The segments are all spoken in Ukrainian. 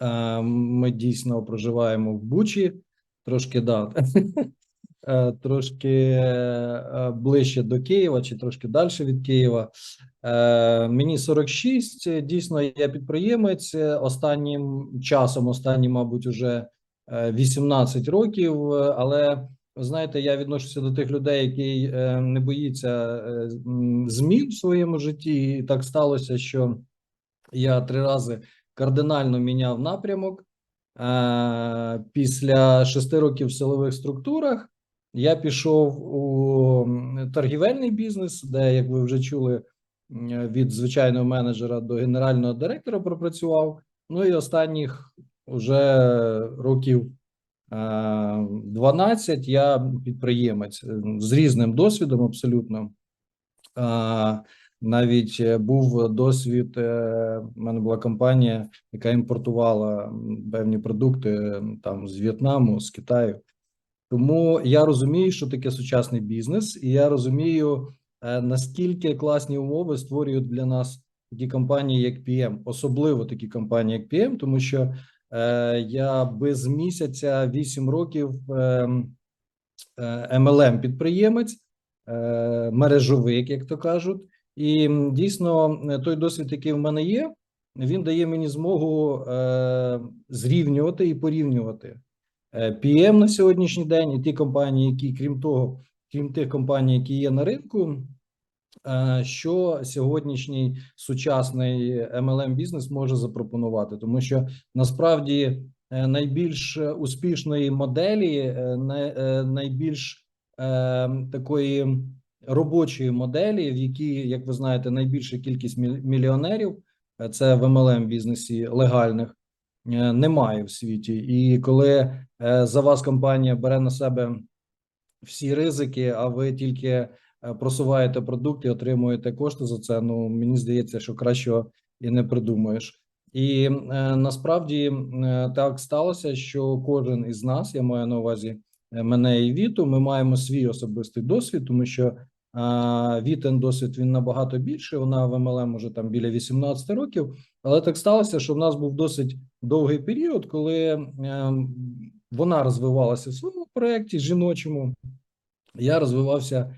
Е, Ми дійсно проживаємо в Бучі, трошки да, е, трошки е, ближче до Києва чи трошки далі від Києва. Мені 46, Дійсно, я підприємець. Останнім часом, останні, мабуть, уже е, 18 років. Але ви знаєте, я відношуся до тих людей, які не боїться змін в своєму житті. І так сталося, що я три рази кардинально міняв напрямок. Е, Після шести років в силових структурах я пішов у торгівельний бізнес, де, як ви вже чули, від звичайного менеджера до генерального директора пропрацював. Ну і останніх уже років е, 12 я підприємець е, з різним досвідом абсолютно. Е, навіть е, був досвід. е, У мене була компанія, яка імпортувала певні продукти там з В'єтнаму, з Китаю. Тому я розумію, що таке сучасний бізнес, і я розумію, е, наскільки класні умови створюють для нас такі компанії, як PM, особливо такі компанії, як PM, тому що е, я без місяця 8 років е, MLM підприємець, е, мережовик, як то кажуть. І дійсно е, той досвід, який в мене є, він дає мені змогу е, зрівнювати і порівнювати е, PM на сьогоднішній день і ті компанії, які, крім того, крім тих компаній, які є на ринку, е, що сьогоднішній сучасний MLM бізнес може запропонувати, тому що насправді найбільш успішної моделі, найбільш такої робочої моделі, в якій, як ви знаєте, найбільша кількість міль- мільйонерів е, це в MLM бізнесі легальних. е, Немає в світі, і коли е, за вас компанія бере на себе всі ризики, а ви тільки просуваєте продукт і отримуєте кошти за це. Ну мені здається, що кращого і не придумаєш. І е, насправді е, так сталося, що кожен із нас, я маю на увазі мене і Віту, ми маємо свій особистий досвід, тому що Вітен досвід він набагато більший. Вона в МЛМ уже там біля 18 років. Але так сталося, що в нас був досить довгий період, коли е, вона розвивалася в своєму проєкті жіночому. Я розвивався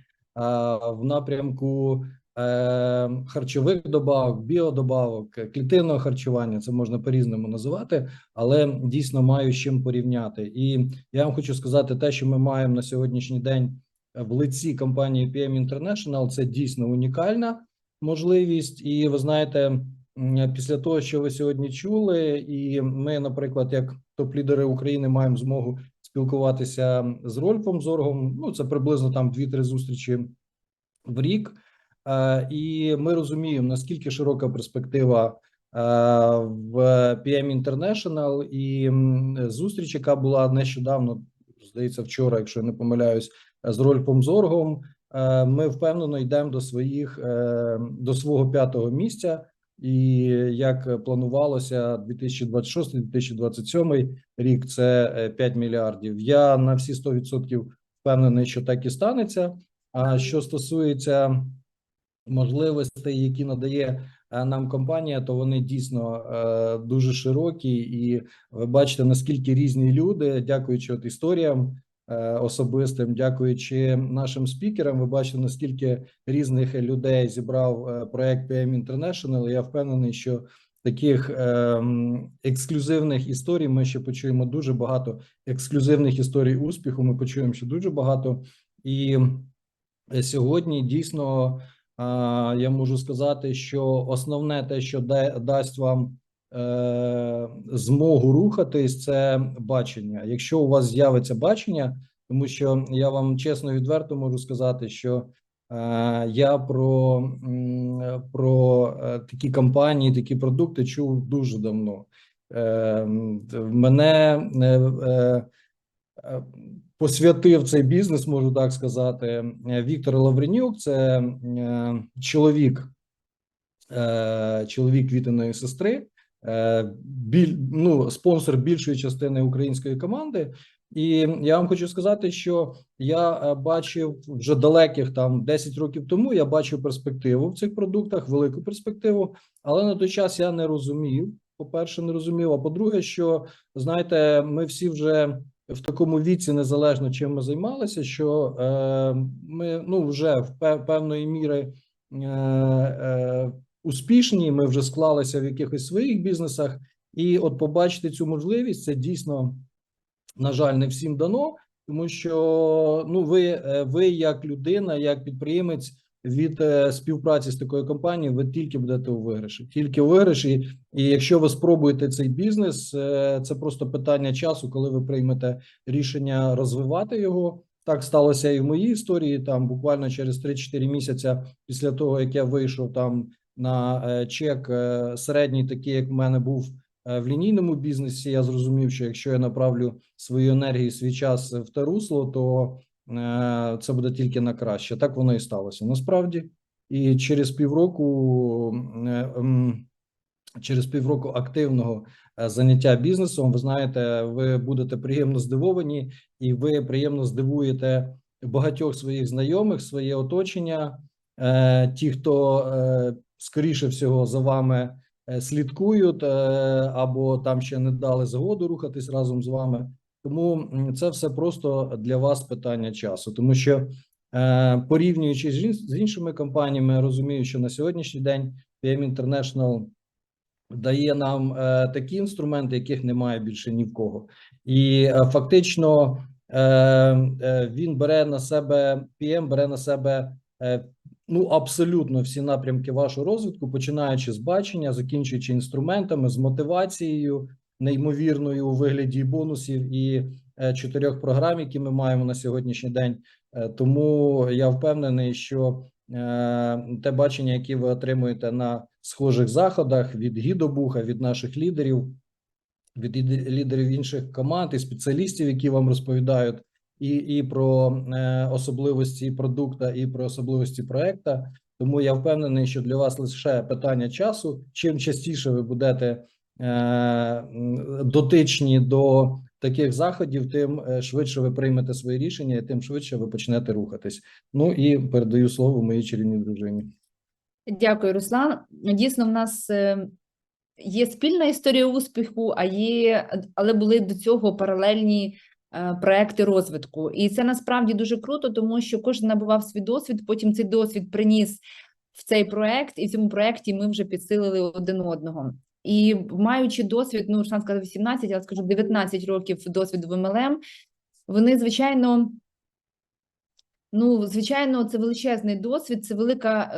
в напрямку е, харчових добавок, біодобавок, е, клітинного харчування. Це можна по-різному називати, але дійсно маю з чим порівняти. І я вам хочу сказати, те, що ми маємо на сьогоднішній день в лиці компанії PM International, це дійсно унікальна можливість. І ви знаєте, після того, що ви сьогодні чули, і ми, наприклад, як топ-лідери України, маємо змогу спілкуватися з Рольфом Зоргом. Ну, це приблизно там 2-3 зустрічі в рік. Е, І ми розуміємо, наскільки широка перспектива е, в PM International і зустріч, яка була нещодавно, здається, вчора, якщо я не помиляюсь, з Рольфом Зоргом. е, Ми впевнено йдемо до своїх е, до свого п'ятого місця. І як планувалося 2026-2027 рік, це е, 5 мільярдів. Я на всі 100% впевнений, що так і станеться. А що стосується можливостей, які надає е, нам компанія, то вони дійсно е, дуже широкі, і ви бачите наскільки різні люди, дякуючи от історіям е, особистим, дякуючи нашим спікерам. Ви бачите наскільки різних людей зібрав е, проект PM International. Я впевнений, що таких ем, ексклюзивних історій ми ще почуємо дуже багато ексклюзивних історій успіху. Ми почуємо ще дуже багато і. Е, Сьогодні дійсно я можу сказати, що основне те, що да- дасть вам е, змогу рухатись, це бачення. Якщо у вас з'явиться бачення, тому що я вам чесно відверто можу сказати, що е, я про, про е, такі компанії, такі продукти чув дуже давно. Е, мене е, е, е, посвятив цей бізнес, можу так сказати. е, Віктор Лавренюк, це е, чоловік, е, чоловік Вітиної сестри, е, біль, ну, спонсор більшої частини української команди. І я вам хочу сказати, що я е, бачив вже далеких там 10 років тому. Я бачив перспективу в цих продуктах, велику перспективу, але на той час я не розумів по-перше, не розумів. А по-друге, що знаєте, ми всі вже в такому віці, незалежно чим ми займалися, що е, ми ну вже в пев- певної міри е, е, успішні. Ми вже склалися в якихось своїх бізнесах, і от побачити цю можливість це дійсно, на жаль, не всім дано, тому що ну ви, е, ви як людина, як підприємець. Від е, співпраці з такою компанією ви тільки будете у виграші, тільки у виграші. І якщо ви спробуєте цей бізнес, е, це просто питання часу, коли ви приймете рішення розвивати його. Так сталося і в моїй історії. Там буквально через 3-4 місяця після того, як я вийшов там на е, чек е, середній, такий як в мене був е, в лінійному бізнесі, я зрозумів, що якщо я направлю свою енергію, свій час в те русло, то це буде тільки на краще. Так воно і сталося. Насправді, і через півроку. Через півроку активного заняття бізнесом, ви знаєте, ви будете приємно здивовані, і ви приємно здивуєте багатьох своїх знайомих, своє оточення. Ті, хто скоріше всього за вами е, слідкують, е, або там ще не дали згоду рухатись разом з вами. Тому це все просто для вас питання часу, тому що е, порівнюючи з іншими компаніями, я розумію, що на сьогоднішній день PM International дає нам такі інструменти, яких немає більше ні в кого, і фактично він бере на себе PM, бере на себе ну абсолютно всі напрямки вашого розвитку, починаючи з бачення, закінчуючи інструментами, з мотивацією неймовірною у вигляді бонусів і е, чотирьох програм, які ми маємо на сьогоднішній день. Е, Тому я впевнений, що е, те бачення, яке ви отримуєте на схожих заходах від гідобуха, від наших лідерів, від лідерів інших команд і спеціалістів, які вам розповідають і, і про е, особливості продукта, і про особливості проекта. Тому я впевнений, що для вас лише питання часу. Чим частіше ви будете е, дотичні до таких заходів, тим е, швидше ви приймете свої рішення, і тим швидше ви почнете рухатись. Ну і передаю слово моїй чарівній дружині. Дякую, Руслан. Дійсно, в нас є спільна історія успіху, а є, але були до цього паралельні проекти розвитку. І це насправді дуже круто, тому що кожен набував свій досвід, потім цей досвід приніс в цей проект, і в цьому проекті ми вже підсилили один одного. І маючи досвід, ну Руслан сказав 18, я скажу 19 років досвіду в МЛМ, вони, звичайно, Ну, звичайно, це величезний досвід, це велика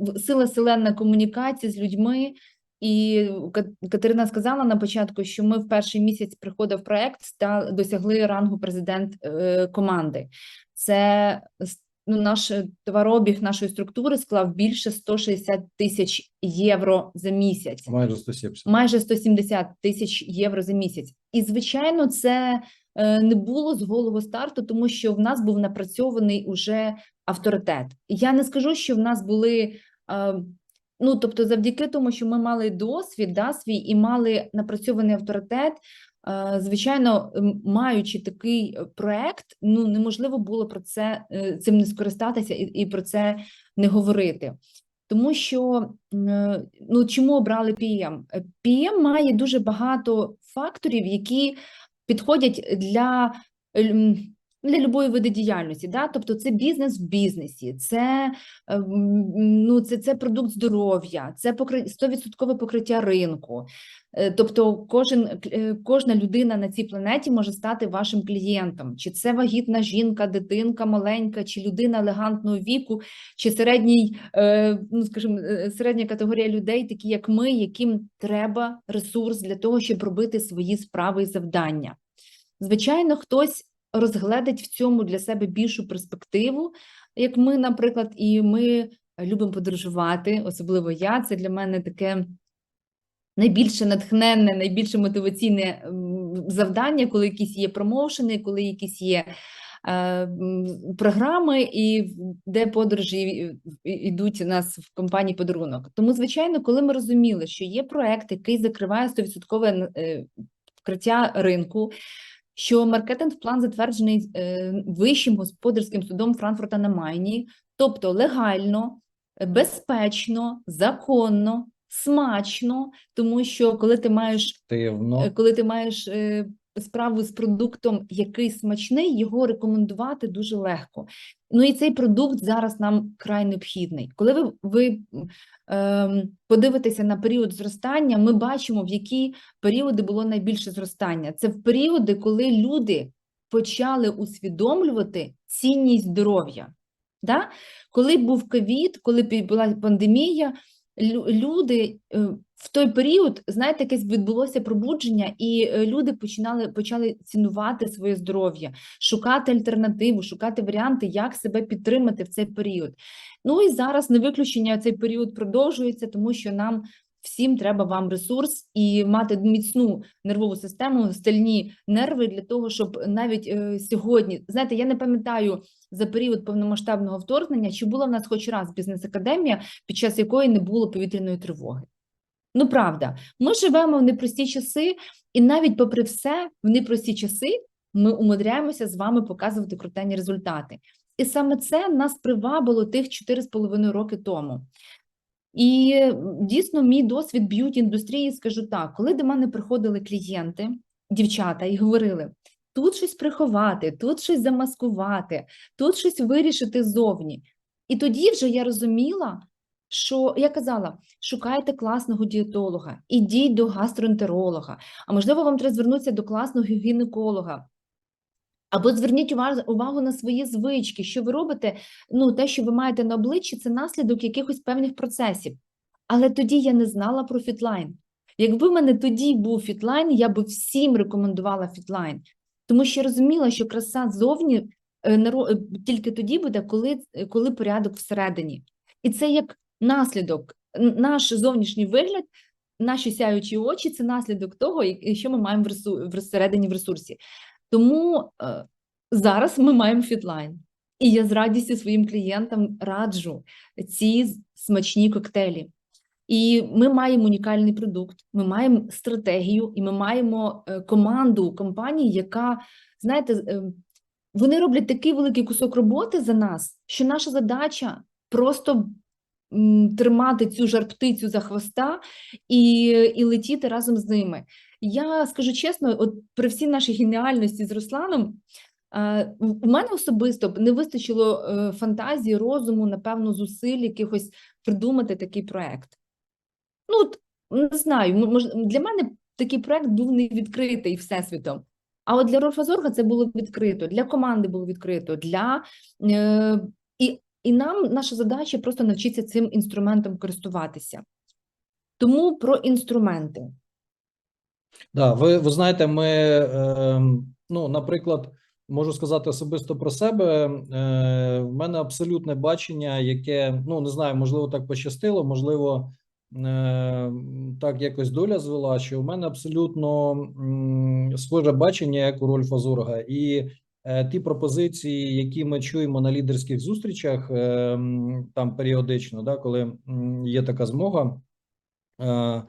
в- сила селена комунікації з людьми. І Ка- Катерина сказала на початку, що ми в перший місяць приходив проект та досягли рангу президент е, команди. Це ну, наш товарообіг нашої структури склав більше 160 тисяч євро за місяць Майже 170. майже 170 тисяч євро за місяць. І звичайно, це е, не було з голого старту, тому що в нас був напрацьований уже авторитет. Я не скажу, що в нас були. Ну, тобто, завдяки тому, що ми мали досвід да, свій і мали напрацьований авторитет. е, Звичайно, маючи такий е, проект, ну неможливо було про це е, цим не скористатися і, і про це не говорити. Тому що ну чому обрали PM? PM має дуже багато факторів, які підходять для, для любої види діяльності. Да? Тобто це бізнес в бізнесі, це, ем, ну, це, це продукт здоров'я, це покри... 100% покриття ринку. Е, Тобто кожен, е, кожна людина на цій планеті може стати вашим клієнтом. Чи це вагітна жінка, дитинка маленька, чи людина елегантного віку, чи середній, е, ну скажімо, е, середня категорія людей, такі як ми, яким треба ресурс для того, щоб робити свої справи і завдання. Звичайно, хтось розгледить в цьому для себе більшу перспективу, як ми, наприклад, і ми любимо подорожувати, особливо я. Це для мене таке найбільше натхненне, найбільше мотиваційне завдання, коли якісь є промоушени, коли якісь є е, програми, і де подорожі йдуть у нас в компанії подарунок. Тому, звичайно, коли ми розуміли, що є проект, який закриває 100% е, вкриття ринку. Що маркетинг-план затверджений е, Вищим господарським судом Франкфурта на Майні, тобто легально, безпечно, законно, смачно, тому що коли ти маєш Активно. Е, коли ти маєш е, справу з продуктом, який смачний, його рекомендувати дуже легко. Ну і цей продукт зараз нам край необхідний. Коли ви, ви ем, подивитеся на період зростання, ми бачимо, в які періоди було найбільше зростання. Це в періоди, коли люди почали усвідомлювати цінність здоров'я. Да? Коли був ковід, коли була пандемія, люди е, в той період, знаєте, якесь відбулося пробудження, і е, люди починали почали цінувати своє здоров'я, шукати альтернативу, шукати варіанти, як себе підтримати в цей період. Ну і зараз не виключення цей період продовжується, тому що нам всім треба вам ресурс і мати міцну нервову систему, стальні нерви для того, щоб навіть е, сьогодні, знаєте, я не пам'ятаю за період повномасштабного вторгнення, чи була в нас хоч раз бізнес-академія, під час якої не було повітряної тривоги. Ну, правда, ми живемо в непрості часи, і навіть попри все, в непрості часи ми умудряємося з вами показувати крутенні результати. І саме це нас привабило тих 4,5 роки тому. І дійсно, мій досвід б'юті індустрії, скажу так, коли до мене приходили клієнти, дівчата, і говорили: тут щось приховати, тут щось замаскувати, тут щось вирішити ззовні. І тоді вже я розуміла, що я казала: шукайте класного дієтолога, ідіть до гастроентеролога, а можливо, вам треба звернутися до класного гінеколога. Або зверніть увагу, увагу на свої звички, що ви робите, ну, те, що ви маєте на обличчі, це наслідок якихось певних процесів. Але тоді я не знала про фітлайн. Якби в мене тоді був фітлайн, я би всім рекомендувала фітлайн, тому що я розуміла, що краса ззовні е, е, тільки тоді буде, коли, коли порядок всередині. І це як наслідок. Наш зовнішній вигляд, наші сяючі очі це наслідок того, що ми маємо в всередині в ресурсі. Тому е, зараз ми маємо фітлайн. І я з радістю своїм клієнтам раджу ці смачні коктейлі. І ми маємо унікальний продукт, ми маємо стратегію, і ми маємо е, команду компаній, яка, знаєте, е, вони роблять такий великий кусок роботи за нас, що наша задача просто тримати цю жар-птицю за хвоста і, і летіти разом з ними. Я скажу чесно, от при всій нашій геніальності з Русланом, в мене особисто не вистачило е, фантазії, розуму, напевно, зусиль якихось придумати такий проект. Ну, не знаю, для мене такий проект був не відкритий всесвітом. А от для Рорфазорга це було відкрито, для команди було відкрито, для е, і, і нам наша задача просто навчитися цим інструментом користуватися. Тому про інструменти. Да, ви, ви знаєте, ми, е, ну, наприклад, можу сказати особисто про себе. Е, в мене абсолютне бачення, яке, ну, не знаю, можливо, так пощастило, можливо, е, так якось доля звела, що в мене абсолютно схоже бачення, як у Рольфа Зурга. І ті пропозиції, які ми чуємо на лідерських зустрічах, е, там періодично, да, коли є така змога. Е,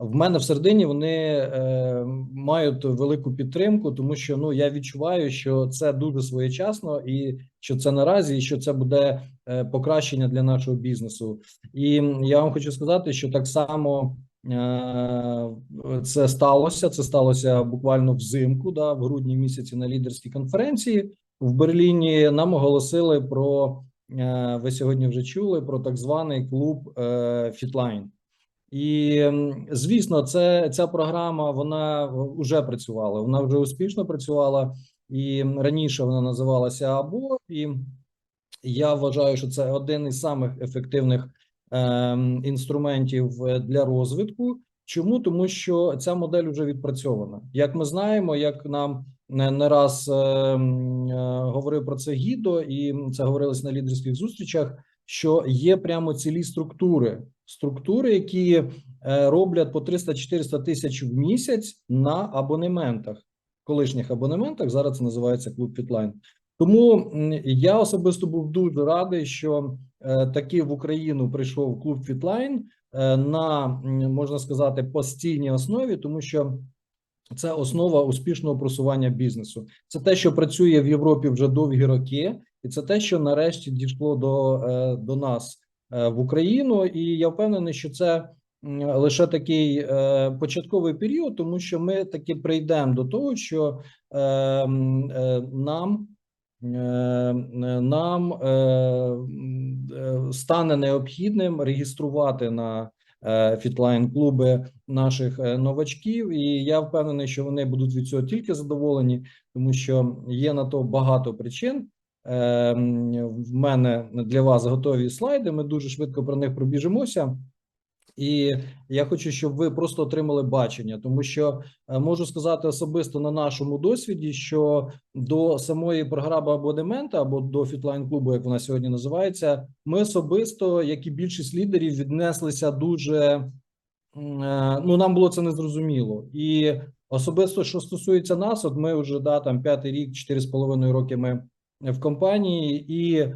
в мене всередині вони е, мають велику підтримку, тому що ну я відчуваю, що це дуже своєчасно, і що це наразі, і що це буде е, покращення для нашого бізнесу. І я вам хочу сказати, що так само е, це сталося. Це сталося буквально взимку, да, в грудні місяці на лідерській конференції в Берліні. Нам оголосили про е, ви сьогодні вже чули про так званий клуб е, Фітлайн. І звісно, це ця програма вона вже працювала. Вона вже успішно працювала, і раніше вона називалася АБО. І я вважаю, що це один із самих ефективних інструментів е, для розвитку. Чому тому, що ця модель вже відпрацьована? Як ми знаємо, як нам не, не раз ем, е, говорив про це гідо, і це говорилось на лідерських зустрічах. Що є прямо цілі структури, структури, які е, роблять по 300-400 тисяч в місяць на абонементах, колишніх абонементах. Зараз це називається клуб Фітлайн. Тому я особисто був дуже радий, що е, таки в Україну прийшов клуб Фітлайн е, на можна сказати постійній основі, тому що це основа успішного просування бізнесу. Це те, що працює в Європі вже довгі роки, і це те, що нарешті дійшло до, е, до нас в Україну. І я впевнений, що це лише такий початковий період, тому що ми таки прийдемо до того, що нам нам е, м, е, стане необхідним реєструвати на е, фітлайн клуби наших е, новачків, і я впевнений, що вони будуть від цього тільки задоволені, тому що є на то багато причин. Е, В мене для вас готові слайди. Ми дуже швидко про них пробіжимося. І я хочу, щоб ви просто отримали бачення, тому що е, можу сказати особисто на нашому досвіді, що до самої програми абонемента або до фітлайн клубу, як вона сьогодні називається, ми особисто, як і більшість лідерів, віднеслися дуже е, ну нам було це незрозуміло. І особисто, що стосується нас, от ми вже да там п'ятий рік, чотири з половиною роки ми в компанії, і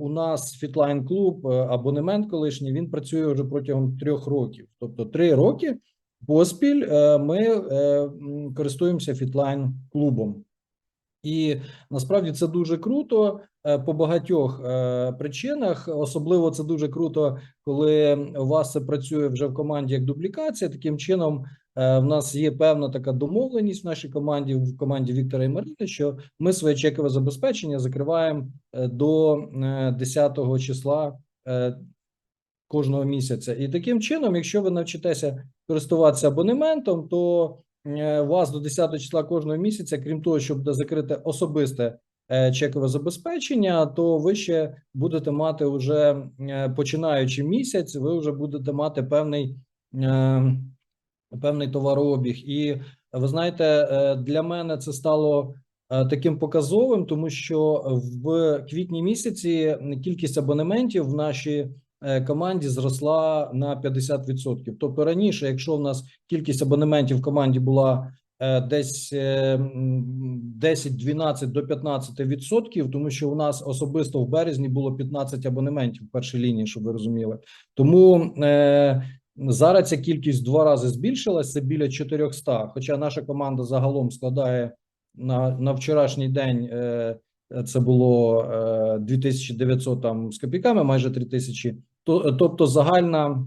у нас фітлайн клуб, е, абонемент колишній, він працює вже протягом трьох років. Тобто три роки поспіль е, ми е, користуємося фітлайн клубом. І насправді це дуже круто е, по багатьох е, причинах. Особливо це дуже круто, коли у вас це працює вже в команді як дуплікація. Таким чином, е, в нас є певна така домовленість в нашій команді, в команді Віктора і Марини, що ми своє чекове забезпечення закриваємо е, до е, 10 числа е, кожного місяця. І таким чином, якщо ви навчитеся користуватися абонементом, то е, у вас до 10 числа кожного місяця, крім того, щоб буде закрите особисте е, чекове забезпечення, то ви ще будете мати вже е, починаючи місяць, ви вже будете мати певний. Певний товарообіг, і ви знаєте, е, для мене це стало е, таким показовим, тому що в квітні місяці кількість абонементів в нашій е, команді зросла на 50%. Тобто раніше, якщо в нас кількість абонементів в команді була десь е, м, 10-12 до 15%, тому що у нас особисто в березні було 15 абонементів в першій лінії, щоб ви розуміли. Тому зараз ця кількість в два рази збільшилася, біля 400, Хоча наша команда загалом складає на, на вчорашній день. Е, це було е, 2900 там з копійками, майже 3000. То, тобто загальна,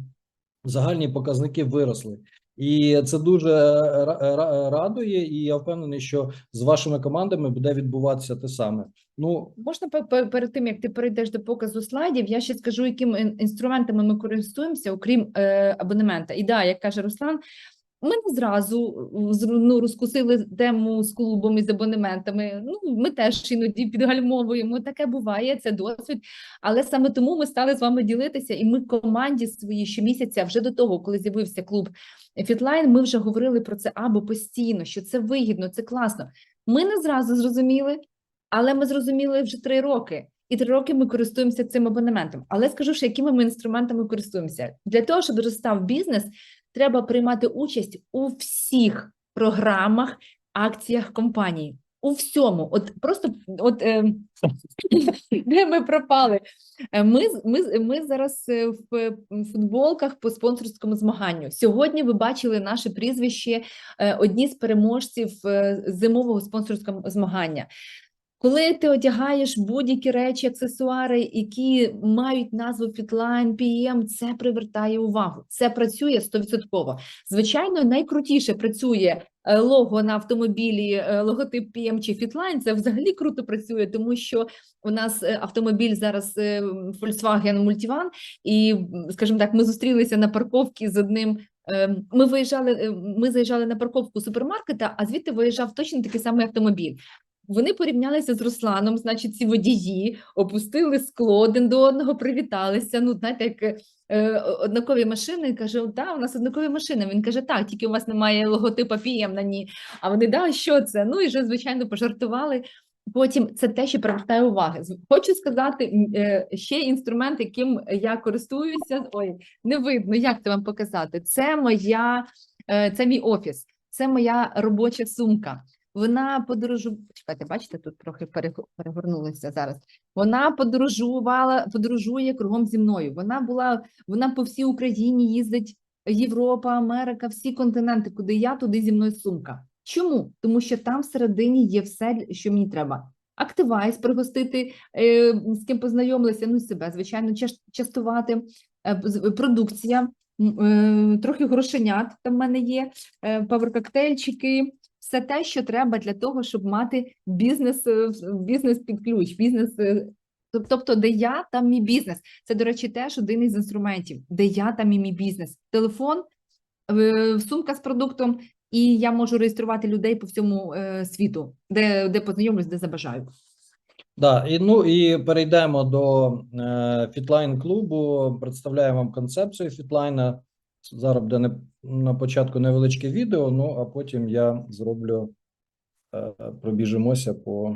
загальні показники виросли. І це дуже ра- ра- радує, і я впевнений, що з вашими командами буде відбуватися те саме. Ну, Можна пе- пе- перед тим, як ти перейдеш до показу слайдів, я ще скажу, якими інструментами ми користуємося, окрім е, абонемента. І да, як каже Руслан, ми не зразу е, ну, розкусили тему з клубом і з абонементами. Ну, ми теж іноді підгальмовуємо. Таке буває, це досвід. Але саме тому ми стали з вами ділитися, і ми команді своїй щомісяця, вже до того, коли з'явився клуб Фітлайн, ми вже говорили про це або постійно, що це вигідно, це класно. Ми не зразу зрозуміли, але ми зрозуміли вже три роки. І три роки ми користуємося цим абонементом. Але скажу, що якими ми інструментами користуємося для того, щоб зростав бізнес, треба приймати участь у всіх програмах, акціях компанії. У всьому, от просто от е, де ми пропали. Е, Ми, ми, ми зараз е, в футболках по спонсорському змаганню. Сьогодні ви бачили наше прізвище, е, одні з переможців зимового спонсорського змагання. Коли ти одягаєш будь-які речі, аксесуари, які мають назву Fitline, PM, це привертає увагу. Це працює 100%. Звичайно, найкрутіше працює е, лого на автомобілі, е, логотип PM чи Fitline. Це взагалі круто працює, тому що у нас е, автомобіль зараз Volkswagen Multivan, і, скажімо так, ми зустрілися на парковці з одним. Ми виїжджали, ми заїжджали на парковку супермаркета, а звідти виїжджав точно такий самий автомобіль. Вони порівнялися з Русланом, значить, ці водії опустили скло один до одного, привіталися. Ну, знаєте, як е, однакові машини. Каже, так, у нас однакові машини. Він каже, так, тільки у вас немає логотипа PM на ній. А вони, да, що це? Ну і вже, звичайно, пожартували. Потім це те, що привертає уваги. Хочу сказати е, ще інструмент, яким я користуюся. Ой, не видно, як це вам показати. Це моя, е, це мій офіс, це моя робоча сумка. Вона подорожу... Чекайте, бачите, тут трохи перег- перегорнулися зараз. Вона подорожувала, подорожує кругом зі мною. Вона була, вона по всій Україні їздить Європа, Америка, всі континенти, куди я, туди зі мною сумка. Чому? Тому що там всередині є все, що мені треба. Активайз, пригостити, е, з ким познайомилися, ну себе, звичайно, частувати, е, продукція, е, трохи грошенят там в мене є, паверкоктейльчики, все те, що треба для того, щоб мати бізнес, е, бізнес під ключ, бізнес. е, Тобто, де я, там мій бізнес. Це, до речі, теж один із інструментів, де я, там і мій бізнес. Телефон, е, сумка з продуктом, і я можу реєструвати людей по всьому світу, де, де познайомлюсь, де забажаю. Да, і ну і перейдемо до фітлайн клубу. Представляємо вам концепцію фітлайна. Зараз буде на початку невеличке відео, ну а потім я зроблю, е, пробіжимося по